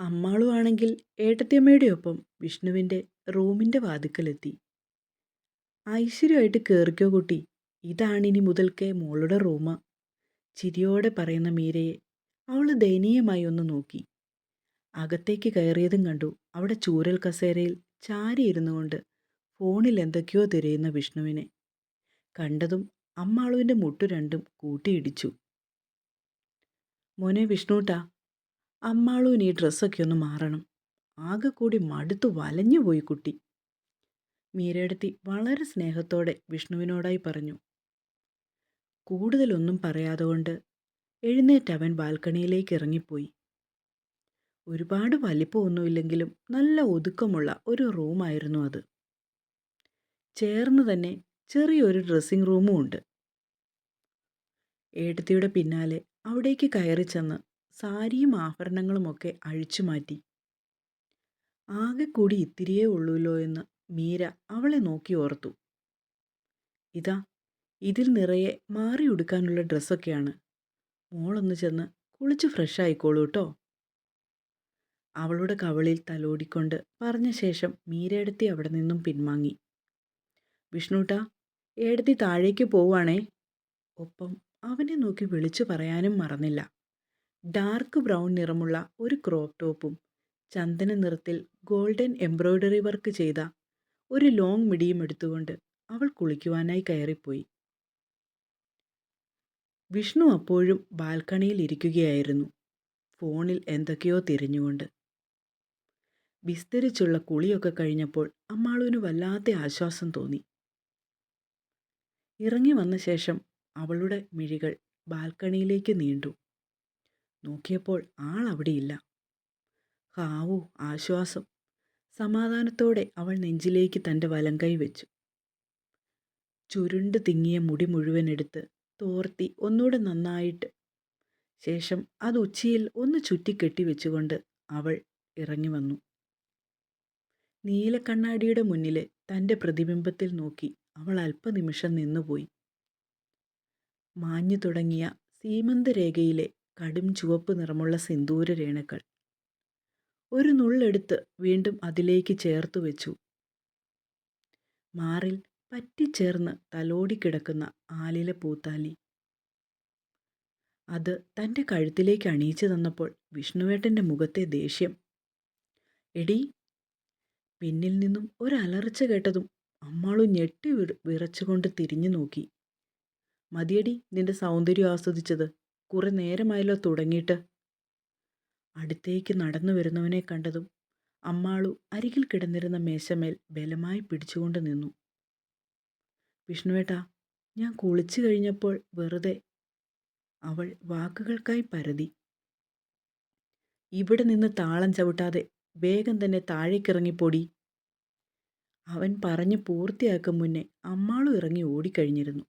അമ്മാളു ആണെങ്കിൽ ഏട്ടത്തിയമ്മയുടെ ഒപ്പം വിഷ്ണുവിന്റെ റൂമിന്റെ വാതിക്കലെത്തി. ഐശ്വര്യമായിട്ട് കയറിക്കോ കുട്ടി. ഇതാണിനി മുതൽക്കേ മോളുടെ റൂമ്. ചിരിയോടെ പറയുന്ന മീരയെ അവൾ ദയനീയമായി ഒന്ന് നോക്കി. അകത്തേക്ക് കയറിയതും കണ്ടു അവിടെ ചൂരൽ കസേരയിൽ ചാരിയിരുന്നു കൊണ്ട് ഫോണിൽ എന്തൊക്കെയോ തിരയുന്ന വിഷ്ണുവിനെ. കണ്ടതും അമ്മാളുവിന്റെ മുട്ടു രണ്ടും കൂട്ടിയിടിച്ചു. മോനെ വിഷ്ണുട്ടാ അമ്മാളുവിന് ഈ ഡ്രസ്സൊക്കെ ഒന്ന് മാറണം. ആകെ കൂടി മടുത്തു വലഞ്ഞു പോയി കുട്ടി. മീരയെടുത്തി വളരെ സ്നേഹത്തോടെ വിഷ്ണുവിനോടായി പറഞ്ഞു. കൂടുതലൊന്നും പറയാതെ കൊണ്ട് എഴുന്നേറ്റ് അവൻ ബാൽക്കണിയിലേക്ക് ഇറങ്ങിപ്പോയി. ഒരുപാട് വലിപ്പമൊന്നുമില്ലെങ്കിലും നല്ല ഒതുക്കമുള്ള ഒരു റൂമായിരുന്നു അത്. ചേർന്ന് തന്നെ ചെറിയൊരു ഡ്രസ്സിംഗ് റൂമും ഉണ്ട് ഏട്ടത്തിയുടെ പിന്നാലെ അവിടേക്ക് കയറി ചെന്ന് സാരിയും ആഭരണങ്ങളുമൊക്കെ അഴിച്ചു മാറ്റി. ആകെ കൂടി ഇത്തിരിയേ ഉള്ളൂല്ലോ എന്ന് മീര അവളെ നോക്കി ഓർത്തു. ഇതാ ഇതിൽ നിറയെ മാറി ഉടുക്കാനുള്ള ഡ്രസ്സൊക്കെയാണ്. മോളൊന്ന് ചെന്ന് കുളിച്ച് ഫ്രഷ് ആയിക്കോളൂ കേട്ടോ അവളുടെ കവളിൽ തലോടിക്കൊണ്ട് പറഞ്ഞ ശേഷം മീരയെടുത്തി അവിടെ നിന്നും പിൻവാങ്ങി. വിഷ്ണുട്ട ഏടത്തി താഴേക്ക് പോവാണേ ഒപ്പം അവനെ നോക്കി വിളിച്ചു പറയാനും മറന്നില്ല. ഡാർക്ക് ബ്രൗൺ നിറമുള്ള ഒരു ക്രോപ്പ് ടോപ്പും ചന്ദന നിറത്തിൽ ഗോൾഡൻ എംബ്രോയ്ഡറി വർക്ക് ചെയ്ത ഒരു ലോങ് മിടിയും എടുത്തുകൊണ്ട് അവൾ കുളിക്കുവാനായി കയറിപ്പോയി. വിഷ്ണു അപ്പോഴും ബാൽക്കണിയിൽ ഇരിക്കുകയായിരുന്നു. ഫോണിൽ എന്തൊക്കെയോ തിരിഞ്ഞുകൊണ്ട്. വിസ്തരിച്ചുള്ള കുളിയൊക്കെ കഴിഞ്ഞപ്പോൾ അമ്മാളുവിന് വല്ലാത്ത ആശ്വാസം തോന്നി. ഇറങ്ങി വന്ന ശേഷം അവളുടെ മിഴികൾ ബാൽക്കണിയിലേക്ക് നീണ്ടു. നോക്കിയപ്പോൾ ആളവിടെയില്ല ഹാവു ആശ്വാസം. സമാധാനത്തോടെ അവൾ നെഞ്ചിലേക്ക് തന്റെ വലങ്കൈ വെച്ചു. ചുരുണ്ട് തിങ്ങിയ മുടി മുഴുവൻ എടുത്ത് തോർത്തി ഒന്നുകൂടെ നന്നായിട്ട്. ശേഷം അത് ഉച്ചിയിൽ ഒന്ന് ചുറ്റിക്കെട്ടി വെച്ചുകൊണ്ട് അവൾ ഇറങ്ങി വന്നു. നീലക്കണ്ണാടിയുടെ മുന്നിലെ തന്റെ പ്രതിബിംബത്തിൽ നോക്കി അവൾ അല്പനിമിഷം നിന്നുപോയി. മാഞ്ഞു തുടങ്ങിയ സീമന്തരേഖയിലെ കടും ചുവപ്പ് നിറമുള്ള സിന്ദൂര രേണുക്കൾ. ഒരു നുള്ളെടുത്ത് വീണ്ടും അതിലേക്ക് ചേർത്തു വെച്ചു. മാറിൽ പറ്റിച്ചേർന്ന് തലോടിക്കിടക്കുന്ന ആലില പൂത്താലി. അത് തന്റെ കഴുത്തിലേക്ക് അണിയിച്ചു തന്നപ്പോൾ വിഷ്ണുവേട്ടന്റെ മുഖത്തെ ദേഷ്യം. എടി പിന്നിൽ നിന്നും ഒരലർച്ച കേട്ടതും അമ്മളും ഞെട്ടി വിറച്ചുകൊണ്ട് തിരിഞ്ഞു നോക്കി. മതിയടി നിന്റെ സൗന്ദര്യം ആസ്വദിച്ചത്. കുറെ നേരമായല്ലോ തുടങ്ങിയിട്ട്. അടുത്തേക്ക് നടന്നു വരുന്നവനെ കണ്ടതും അമ്മാളു അരികിൽ കിടന്നിരുന്ന മേശമേൽ ബലമായി പിടിച്ചുകൊണ്ട് നിന്നു. വിഷ്ണുവേട്ടാ ഞാൻ കുളിച്ചു കഴിഞ്ഞപ്പോൾ വെറുതെ അവൾ വാക്കുകൾക്കായി പരതി. ഇവിടെ നിന്ന് താളം ചവിട്ടാതെ വേഗം തന്നെ താഴേക്കിറങ്ങിപ്പൊടി. അവൻ പറഞ്ഞു പൂർത്തിയാക്കും മുന്നേ അമ്മാളും ഇറങ്ങി ഓടിക്കഴിഞ്ഞിരുന്നു.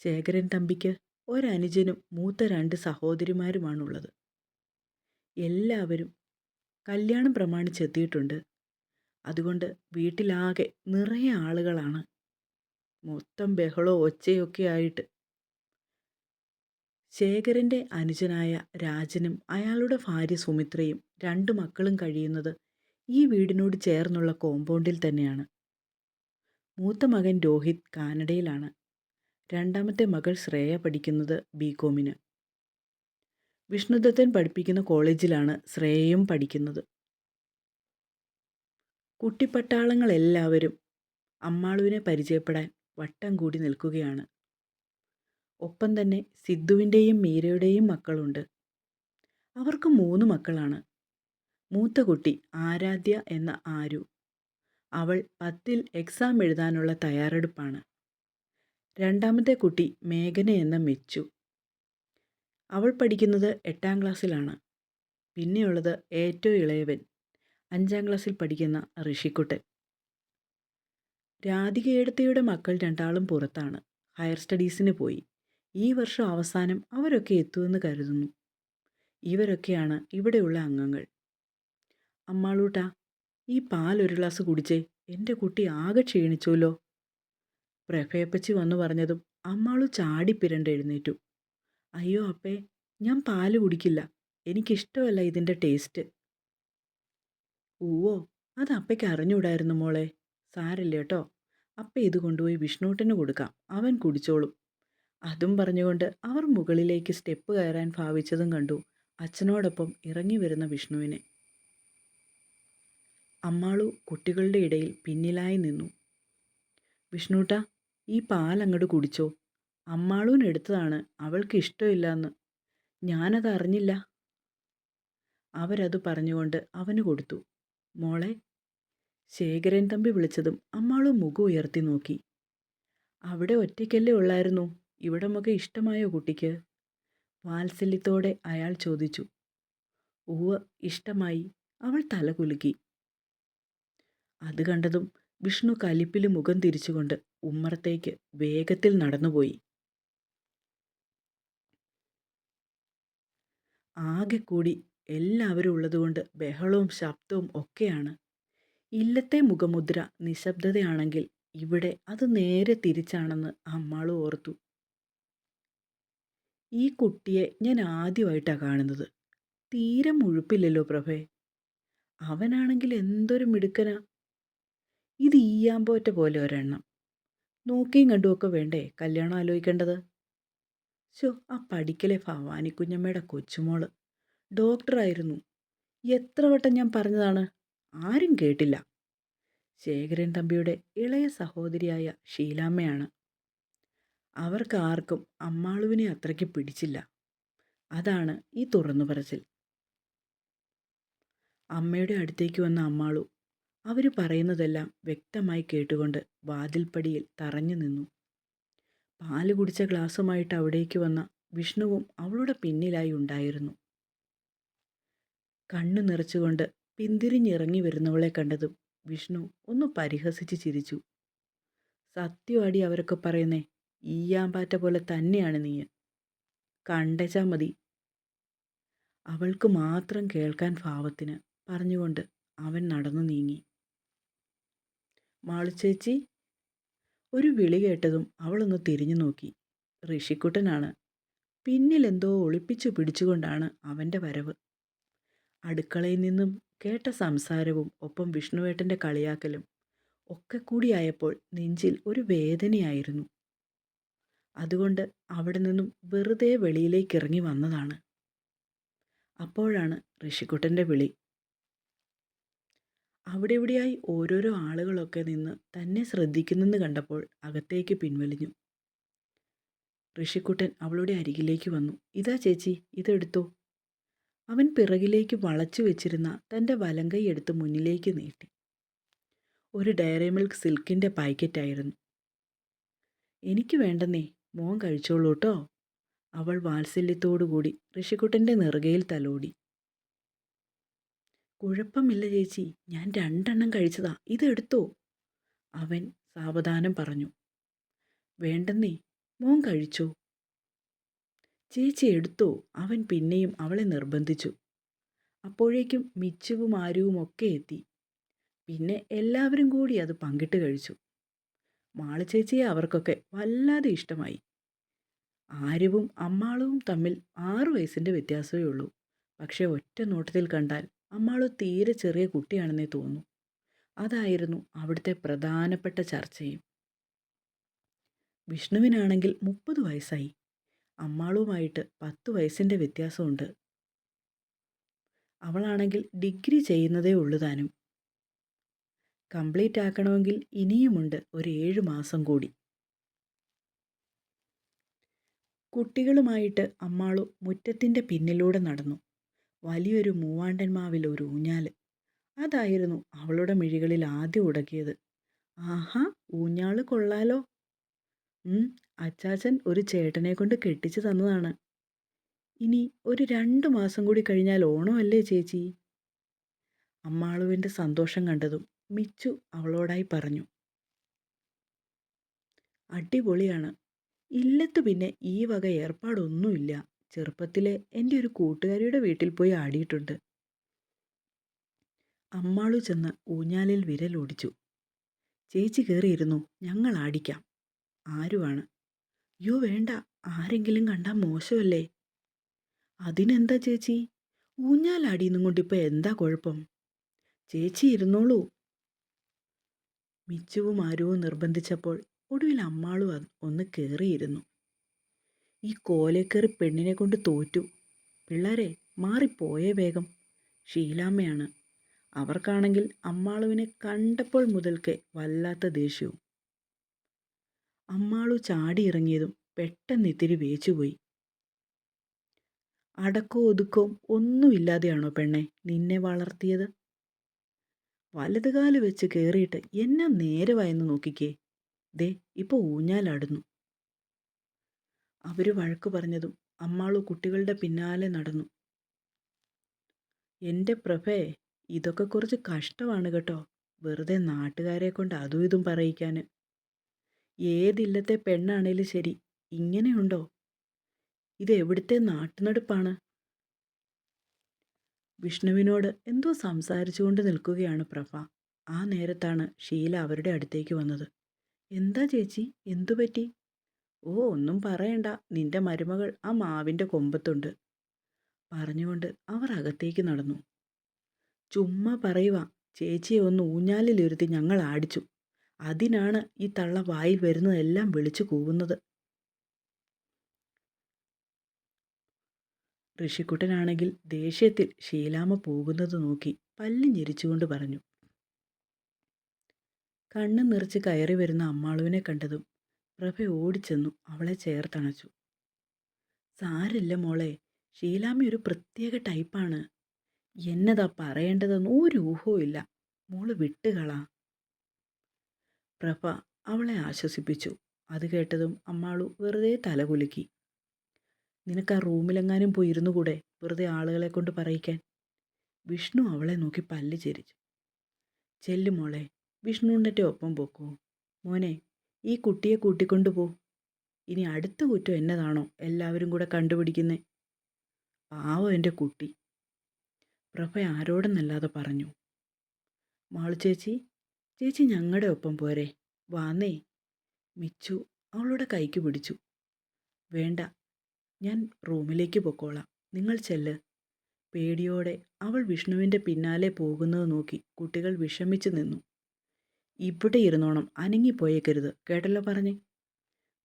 ശേഖരൻ തമ്പിക്ക് ഒരനുജനും മൂത്ത രണ്ട് സഹോദരിമാരുമാണുള്ളത്. എല്ലാവരും കല്യാണം പ്രമാണിച്ചെത്തിയിട്ടുണ്ട്. അതുകൊണ്ട് വീട്ടിലാകെ നിറയെ ആളുകളാണ്. മൊത്തം ബഹളോ ഒച്ചയൊക്കെ ആയിട്ട് ശേഖരന്റെ അനുജനായ രാജനും അയാളുടെ ഭാര്യ സുമിത്രയും രണ്ട് മക്കളും കഴിയുന്നത് ഈ വീടിനോട് ചേർന്നുള്ള കോമ്പൗണ്ടിൽ തന്നെയാണ്. മൂത്ത മകൻ രോഹിത് കാനഡയിലാണ്. രണ്ടാമത്തെ മകൾ ശ്രേയ പഠിക്കുന്നത് ബി കോമിന് വിഷ്ണുദത്തൻ പഠിപ്പിക്കുന്ന കോളേജിലാണ് ശ്രേയയും പഠിക്കുന്നത്. കുട്ടിപ്പട്ടാളങ്ങളെല്ലാവരും അമ്മാളുവിനെ പരിചയപ്പെടാൻ വട്ടം കൂടി നിൽക്കുകയാണ്. ഒപ്പം തന്നെ സിദ്ധുവിന്റെയും മീരയുടെയും മക്കളുണ്ട്. അവർക്ക് മൂന്ന് മക്കളാണ്. മൂത്ത കുട്ടി ആരാധ്യ എന്ന ആരു. അവൾ പത്തിൽ എക്സാം എഴുതാനുള്ള തയ്യാറെടുപ്പാണ്. രണ്ടാമത്തെ കുട്ടി മേഘന എന്ന മെച്ചു. അവൾ പഠിക്കുന്നത് എട്ടാം ക്ലാസ്സിലാണ്. പിന്നെയുള്ളത് ഏറ്റവും ഇളയവൻ. അഞ്ചാം ക്ലാസ്സിൽ പഠിക്കുന്ന ഋഷിക്കുട്ടൻ. രാധികയെടുത്തയുടെ മക്കൾ രണ്ടാളും പുറത്താണ്. ഹയർ സ്റ്റഡീസിന് പോയി. ഈ വർഷം അവസാനം അവരൊക്കെ എത്തുമെന്ന് കരുതുന്നു. ഇവരൊക്കെയാണ് ഇവിടെയുള്ള അംഗങ്ങൾ. അമ്മാളൂട്ട ഈ പാൽ ഒരു ഗ്ലാസ് കുടിച്ചേ. എന്റെ കുട്ടി ആകെ ക്ഷീണിച്ചുല്ലോ പ്രഭയപ്പച്ചി വന്നു പറഞ്ഞതും അമ്മാളു ചാടിപ്പിരണ്ട് എഴുന്നേറ്റു. അയ്യോ അപ്പേ ഞാൻ പാൽ കുടിക്കില്ല. എനിക്കിഷ്ടമല്ല ഇതിന്റെ ടേസ്റ്റ്. ഊവോ അത് അപ്പയ്ക്ക് അറിഞ്ഞൂടായിരുന്നു മോളെ. സാരില്ല കേട്ടോ അപ്പ ഇത് കൊണ്ടുപോയി വിഷ്ണുട്ടന് കൊടുക്കാം. അവൻ കുടിച്ചോളും. അതും പറഞ്ഞുകൊണ്ട് അവർ മുകളിലേക്ക് സ്റ്റെപ്പ് കയറാൻ ഭാവിച്ചതും കണ്ടു അച്ഛനോടൊപ്പം ഇറങ്ങി വരുന്ന വിഷ്ണുവിനെ. അമ്മാളു കുട്ടികളുടെ ഇടയിൽ പിന്നിലായി നിന്നു. വിഷ്ണുട്ട ഈ പാൽ അങ്ങോട്ട് കുടിച്ചോ അമ്മാളൂനെടുത്തതാണ് അവൾക്ക് ഇഷ്ടമില്ല ഞാനത് അറിഞ്ഞില്ല. അവരത് പറഞ്ഞുകൊണ്ട് അവന് കൊടുത്തു. മോളെ ശേഖരൻ തമ്പി വിളിച്ചതും അമ്മാളു മുഖം ഉയർത്തി നോക്കി. അവിടെ ഒറ്റയ്ക്കല്ലേ ഉള്ളായിരുന്നു. ഇവിടെ മുഖം ഇഷ്ടമായോ കുട്ടിക്ക്? വാത്സല്യത്തോടെ അയാൾ ചോദിച്ചു. ഉവ്വ് ഇഷ്ടമായി. അവൾ തല കുലുക്കി അത് കണ്ടതും വിഷ്ണു കലിപ്പിൽ മുഖം തിരിച്ചുകൊണ്ട് ഉമ്മറത്തേക്ക് വേഗത്തിൽ നടന്നുപോയി. ആകെ കൂടി എല്ലാവരും ഉള്ളതുകൊണ്ട് ബഹളവും ശബ്ദവും ഒക്കെയാണ്. ഇല്ലത്തെ മുഖമുദ്ര നിശബ്ദതയാണെങ്കിൽ ഇവിടെ അത് നേരെ തിരിച്ചാണെന്ന് അമ്മാൾ ഓർത്തു. ഈ കുട്ടിയെ ഞാൻ ആദ്യമായിട്ടാണ് കാണുന്നത്. തീരെ മുഴുപ്പില്ലല്ലോ പ്രഭേ. അവനാണെങ്കിൽ എന്തൊരു മിടുക്കനാ. ഇത് ഈയാമ്പോറ്റ പോലെ ഒരെണ്ണം. നോക്കിയും കണ്ടുമൊക്കെ വേണ്ടേ? കല്യാണം ആലോചിക്കേണ്ടത്? ശോ ആ പഠിക്കലെ ഭവാനി കുഞ്ഞമ്മയുടെ കൊച്ചുമോൾ. ഡോക്ടറായിരുന്നു. എത്ര വട്ടം ഞാൻ പറഞ്ഞതാണ്? ആരും കേട്ടില്ല. ശേഖരൻ തമ്പിയുടെ ഇളയ സഹോദരിയായ ഷീലാമ്മയാണ്. അവർക്ക് ആർക്കും അമ്മാളുവിനെ അത്രയ്ക്ക് പിടിച്ചില്ല. അതാണ് ഈ തുറന്നു പറച്ചിൽ. അമ്മയുടെ അടുത്തേക്ക് വന്ന അമ്മാളു അവർ പറയുന്നതെല്ലാം വ്യക്തമായി കേട്ടുകൊണ്ട് വാതിൽപ്പടിയിൽ തറഞ്ഞു നിന്നു. പാൽ കുടിച്ച ഗ്ലാസുമായിട്ട് അവിടേക്ക് വന്ന വിഷ്ണുവും അവളുടെ പിന്നിലായി ഉണ്ടായിരുന്നു. കണ്ണു നിറച്ചുകൊണ്ട് പിന്തിരിഞ്ഞിറങ്ങി വരുന്നവളെ കണ്ടതും വിഷ്ണു ഒന്ന് പരിഹസിച്ച് ചിരിച്ചു. സത്യവാടി അവരൊക്കെ പറയുന്നേ ഈയാമ്പാറ്റ പോലെ തന്നെയാണ് നീ കണ്ടച്ചാ മതി. അവൾക്ക് മാത്രം കേൾക്കാൻ ഭാവത്തിന് പറഞ്ഞുകൊണ്ട് അവൻ നടന്നു നീങ്ങി. മാളുചേച്ചി ഒരു വിളി കേട്ടതും അവളൊന്ന് തിരിഞ്ഞു നോക്കി. ഋഷിക്കുട്ടനാണ്. പിന്നിലെന്തോ ഒളിപ്പിച്ചു പിടിച്ചുകൊണ്ടാണ് അവന്റെ വരവ്. അടുക്കളയിൽ നിന്നും കേട്ട സംസാരവും ഒപ്പം വിഷ്ണുവേട്ടന്റെ കളിയാക്കലും ഒക്കെ കൂടിയായപ്പോൾ നെഞ്ചിൽ ഒരു വേദനയായിരുന്നു. അതുകൊണ്ട് അവിടെ നിന്നും വെറുതെ വെളിയിലേക്ക് ഇറങ്ങി വന്നതാണ്. അപ്പോഴാണ് ഋഷിക്കുട്ടന്റെ വിളി അവിടെ ഇവിടെയായി ഓരോരോ ആളുകളൊക്കെ നിന്ന് തന്നെ ശ്രദ്ധിക്കുന്നെന്ന് കണ്ടപ്പോൾ അകത്തേക്ക് പിൻവലിഞ്ഞു. ഋഷിക്കുട്ടൻ അവളുടെ അരികിലേക്ക് വന്നു. ഇതാ ചേച്ചി ഇതെടുത്തോ. അവൻ പിറകിലേക്ക് വളച്ചു വെച്ചിരുന്ന തന്റെ വലങ്കൈ എടുത്ത് മുന്നിലേക്ക് നീട്ടി. ഒരു ഡയറി മിൽക്ക് സിൽക്കിന്റെ പാക്കറ്റായിരുന്നു. എനിക്ക് വേണ്ടെന്നേ മോൻ കഴിച്ചോളൂട്ടോ. അവൾ വാത്സല്യത്തോടുകൂടി ഋഷിക്കുട്ടന്റെ നെറുകയിൽ തലോടി. കുഴപ്പമില്ല ചേച്ചി. ഞാൻ രണ്ടെണ്ണം കഴിച്ചതാ. ഇത് എടുത്തോ? അവൻ സാവധാനം പറഞ്ഞു. വേണ്ടെന്നേ മോൻ കഴിച്ചോ? ചേച്ചി എടുത്തോ? അവൻ പിന്നെയും അവളെ നിർബന്ധിച്ചു. അപ്പോഴേക്കും മിച്ചുവും ആരുവും ഒക്കെ എത്തി. പിന്നെ എല്ലാവരും കൂടി അത് പങ്കിട്ട് കഴിച്ചു. മാൾ ചേച്ചിയെ അവർക്കൊക്കെ വല്ലാതെ ഇഷ്ടമായി. ആരുവും അമ്മാളവും തമ്മിൽ ആറു വയസ്സിന്റെ വ്യത്യാസമേ ഉള്ളൂ. പക്ഷേ ഒറ്റ നോട്ടത്തിൽ കണ്ടാൽ അമ്മാളു തീരെ ചെറിയ കുട്ടിയാണെന്നേ തോന്നുന്നു. അതായിരുന്നു അവിടുത്തെ പ്രധാനപ്പെട്ട ചർച്ചയും. വിഷ്ണുവിനാണെങ്കിൽ മുപ്പത് വയസ്സായി. അമ്മാളുമായിട്ട് പത്ത് വയസ്സിന്റെ വ്യത്യാസമുണ്ട്. അവളാണെങ്കിൽ ഡിഗ്രി ചെയ്യുന്നതേ ഉള്ളു താനും. കംപ്ലീറ്റ് ആക്കണമെങ്കിൽ ഇനിയുമുണ്ട് ഒരു ഏഴ് മാസം കൂടി. കുട്ടികളുമായിട്ട് അമ്മാളു മുറ്റത്തിന്റെ പിന്നിലൂടെ നടന്നു. വലിയൊരു മൂവാണ്ടന്മാവിൽ ഒരു ഊഞ്ഞാൽ അതായിരുന്നു അവളുടെ മിഴികളിൽ ആദ്യം ഉടക്കിയത്. ആഹാ ഊഞ്ഞാൾ കൊള്ളാലോ. അച്ചാച്ചൻ ഒരു ചേട്ടനെ കൊണ്ട് കെട്ടിച്ചു തന്നതാണ്. ഇനി ഒരു രണ്ട് മാസം കൂടി കഴിഞ്ഞാൽ ഓണമല്ലേ ചേച്ചി? അമ്മാളുവിന്റെ സന്തോഷം കണ്ടതും മിച്ചു അവളോടായി പറഞ്ഞു. അടിപൊളിയാണ്. ഇല്ലത്ത് പിന്നെ ഈ വക ഏർപ്പാടൊന്നുമില്ല. ചെറുപ്പത്തിലെ എന്റെ ഒരു കൂട്ടുകാരിയുടെ വീട്ടിൽ പോയി ആടിയിട്ടുണ്ട്. അമ്മാളു ചെന്ന് ഊഞ്ഞാലിൽ വിരലോടിച്ചു ചേച്ചി കയറിയിരുന്നു ഞങ്ങൾ ആടിക്കാം. ആരുമാണ് അയ്യോ വേണ്ട ആരെങ്കിലും കണ്ടാൽ മോശമല്ലേ? അതിനെന്താ ചേച്ചി? ഊഞ്ഞാലാടിയെന്നും കൊണ്ട് ഇപ്പം എന്താ കുഴപ്പം? ചേച്ചി ഇരുന്നോളൂ. മിച്ചുവും ആരുവും നിർബന്ധിച്ചപ്പോൾ ഒടുവിൽ അമ്മാളും ഒന്ന് കയറിയിരുന്നു ഈ കോലേക്കേറി പെണ്ണിനെ കൊണ്ട് തോറ്റു. പിള്ളേരെ മാറിപ്പോയേ വേഗം. ഷീലാമ്മയാണ്. അവർക്കാണെങ്കിൽ അമ്മാളുവിനെ കണ്ടപ്പോൾ മുതൽക്കേ വല്ലാത്ത ദേഷ്യവും. അമ്മാളു ചാടിയിറങ്ങിയതും പെട്ടെന്ന് ഇത്തിരി വേച്ചുപോയി അടക്കോ ഒതുക്കവും ഒന്നുമില്ലാതെയാണോ പെണ്ണെ നിന്നെ വളർത്തിയത്? വലതുകാൽ വെച്ച് കയറിയിട്ട് എന്നെ നേരമായെന്ന് നോക്കിക്കേ. ദേ ഇപ്പോൾ ഊഞ്ഞാലാടുന്നു. അവർ വഴക്ക് പറഞ്ഞതും അമ്മാളു കുട്ടികളുടെ പിന്നാലെ നടന്നു. എന്റെ പ്രഭേ ഇതൊക്കെ കുറച്ച് കഷ്ടമാണ് കേട്ടോ. വെറുതെ നാട്ടുകാരെ കൊണ്ട് അതും ഇതും പറയിക്കാൻ ഏതില്ലത്തെ പെണ്ണാണേലും ശരി ഇങ്ങനെയുണ്ടോ? ഇത് എവിടുത്തെ നാട്ടുനടുപ്പാണ്? വിഷ്ണുവിനോട് എന്തോ സംസാരിച്ചുകൊണ്ട് നിൽക്കുകയാണ് പ്രഭ. ആ നേരത്താണ് ഷീല അവരുടെ അടുത്തേക്ക് വന്നത്. എന്താ ചേച്ചി? എന്തു പറ്റി? ഓ ഒന്നും പറയണ്ട. നിന്റെ മരുമകൾ ആ മാവിന്റെ കൊമ്പത്തുണ്ട്. പറഞ്ഞുകൊണ്ട് അവർ അകത്തേക്ക് നടന്നു. ചുമ്മാ പറയുക ചേച്ചിയെ ഒന്ന് ഊഞ്ഞാലിലിരുത്തി ഞങ്ങൾ ആടിച്ചു. അതിനാണ് ഈ തള്ള വായിൽ വരുന്നതെല്ലാം വിളിച്ചു കൂവുന്നത്. ഋഷിക്കുട്ടനാണെങ്കിൽ ദേഷ്യത്തിൽ ശീലാമ്മ പോകുന്നത് നോക്കി പല്ലി ഞെരിച്ചുകൊണ്ട് പറഞ്ഞു. കണ്ണു നിറച്ച് കയറി വരുന്ന അമ്മാളുവിനെ കണ്ടതും പ്രഭ ഓടിച്ചെന്നു അവളെ ചേർത്തണച്ചു. സാരില്ല മോളെ ഷീലാമ്മ ഒരു പ്രത്യേക ടൈപ്പാണ്. എന്നതാ പറയേണ്ടതെന്ന് ഒരു ഊഹവും ഇല്ല. മോൾ വിട്ടുകളാ. പ്രഭ അവളെ ആശ്വസിപ്പിച്ചു. അത് കേട്ടതും അമ്മാളു വെറുതെ തലകുലുക്കി നിനക്ക് ആ റൂമിലെങ്ങാനും പോയിരുന്നു കൂടെ വെറുതെ ആളുകളെ കൊണ്ട് പറയിക്കാൻ? വിഷ്ണു അവളെ നോക്കി പല്ല് ചെരിച്ചു. ചെല്ലു മോളെ വിഷ്ണുവിന്റെ ഒപ്പം പോക്കൂ. മോനെ ഈ കുട്ടിയെ കൂട്ടിക്കൊണ്ടു പോ. ഇനി അടുത്ത കുറ്റം എന്നതാണോ എല്ലാവരും കൂടെ കണ്ടുപിടിക്കുന്നേ? പാവം എന്റെ കുട്ടി. പ്രഭ ആരോടെന്നല്ലാതെ പറഞ്ഞു. മാളു ചേച്ചി ചേച്ചി ഞങ്ങളുടെ ഒപ്പം പോരെ. വാന്നേ. മിച്ചു അവളുടെ കൈക്ക് പിടിച്ചു. വേണ്ട ഞാൻ റൂമിലേക്ക് പൊക്കോളാം. നിങ്ങൾ ചെല്ല്. പേടിയോടെ അവൾ വിഷ്ണുവിന്റെ പിന്നാലെ പോകുന്നത് നോക്കി കുട്ടികൾ വിഷമിച്ചു നിന്നു. ഇവിടെ ഇരുന്നോണം അനങ്ങിപ്പോയേക്കരുത് കേട്ടല്ലോ പറഞ്ഞ്.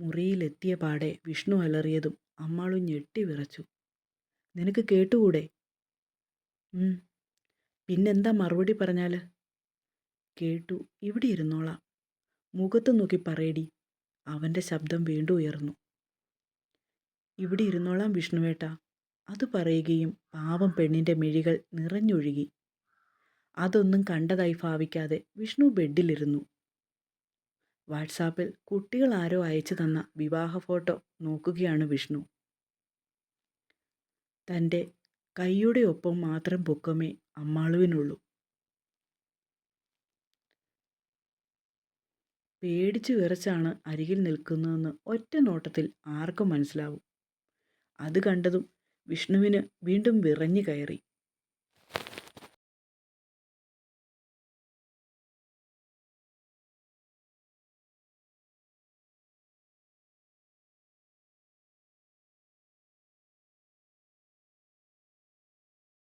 മുറിയിലെത്തിയ പാടെ വിഷ്ണു അലറിയതും അമ്മാളും ഞെട്ടി വിറച്ചു. നിനക്ക് കേട്ടുകൂടെ? പിന്നെന്താ മറുപടി പറഞ്ഞാൽ കേട്ടു ഇവിടെ ഇരുന്നോളാം. മുഖത്ത് നോക്കി പറയടി. അവന്റെ ശബ്ദം വീണ്ടും ഉയർന്നു. ഇവിടെ ഇരുന്നോളാം വിഷ്ണുവേട്ട. അത് പറയുകയും പാവം പെണ്ണിന്റെ മിഴികൾ നിറഞ്ഞൊഴുകി. അതൊന്നും കണ്ടതായി ഭാവിക്കാതെ വിഷ്ണു ബെഡിലിരുന്നു. വാട്സാപ്പിൽ കുട്ടികൾ ആരോ അയച്ചു തന്ന വിവാഹ ഫോട്ടോ നോക്കുകയാണ് വിഷ്ണു. തന്റെ കൈയുടെ ഒപ്പം മാത്രം പൊക്കമേ അമ്മാളുവിനുള്ളൂ. പേടിച്ചു വിറച്ചാണ് അരികിൽ നിൽക്കുന്നതെന്ന് ഒറ്റ നോട്ടത്തിൽ ആർക്കും മനസ്സിലാവും. അത് കണ്ടതും വിഷ്ണുവിന് വീണ്ടും വിറഞ്ഞു കയറി.